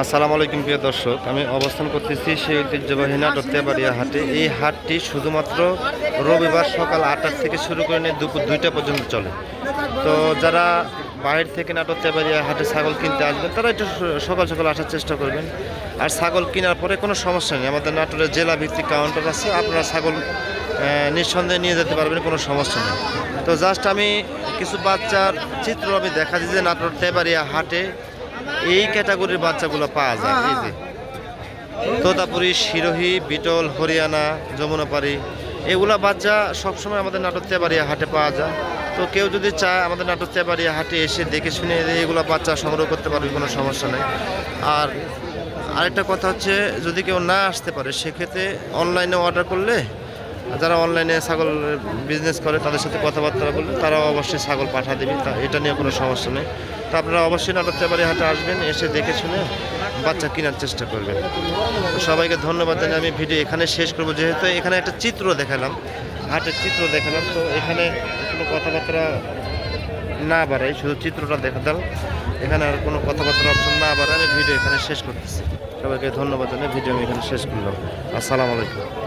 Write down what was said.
আসসালামু আলাইকুম প্রিয় দর্শক, আমি অবস্থান করতেছি সেই ঐতিহ্যবাহী নাটক তেবাড়িয়া হাটে। এই হাটটি শুধুমাত্র রবিবার সকাল আটটার থেকে শুরু করে নিয়ে দুপুর দুইটা পর্যন্ত চলে। তো যারা বাইরে থেকে নাটক তেবাড়িয়া হাটে ছাগল কিনতে আসবেন, তারা একটু সকাল সকাল আসার চেষ্টা করবেন। আর ছাগল কেনার পরে কোনো সমস্যা নেই। আমাদের নাটোরের জেলা ভিত্তিক কাউন্টার আছে, আপনারা ছাগল নিঃসন্দেহে নিয়ে যেতে পারবেন, কোনো সমস্যা নেই। তো জাস্ট আমি কিছু বাচ্চার চিত্র আমি দেখা দিই যে নাটোর তেবাড়িয়া হাটে এই ক্যাটাগরির বাচ্চাগুলো পাওয়া যায়, এই যে। তোতাপুরি, শিরোহী, বিটল, হরিয়ানা, যমুনাপাড়ি, এগুলা বাচ্চা সবসময় আমাদের নাটক তেবাড়িয়া হাটে পাওয়া যায়। তো কেউ যদি চায় আমাদের নাটক তেবাড়িয়া হাটে এসে দেখে শুনে এগুলো বাচ্চা সংগ্রহ করতে পারবে, কোনো সমস্যা নেই। আর আরেকটা কথা হচ্ছে, যদি কেউ না আসতে পারে, সেক্ষেত্রে অনলাইনে অর্ডার করলে যারা অনলাইনে ছাগল বিজনেস করে, তাদের সাথে কথাবার্তা বললে তারাও অবশ্যই ছাগল পাঠা দেবে। তা এটা নিয়ে কোনো সমস্যা নেই। তো আপনারা অবশ্যই নাটক তেবাড়ি হাটে আসবেন, এসে দেখে শুনে বাচ্চা কেনার চেষ্টা করবেন। তো সবাইকে ধন্যবাদ জানিয়ে আমি ভিডিও এখানে শেষ করব। যেহেতু এখানে একটা চিত্র দেখালাম, হাটের চিত্র দেখালাম, তো এখানে কোনো কথাবার্তা না বাড়াই, শুধু চিত্রটা দেখাতাম এখানে আর কোনো কথাবার্তার অপশন না বাড়ায়, আমি ভিডিও এখানে শেষ করতেছি। সবাইকে ধন্যবাদ জানিয়ে ভিডিও আমি এখানে শেষ করলাম। আসসালামু আলাইকুম।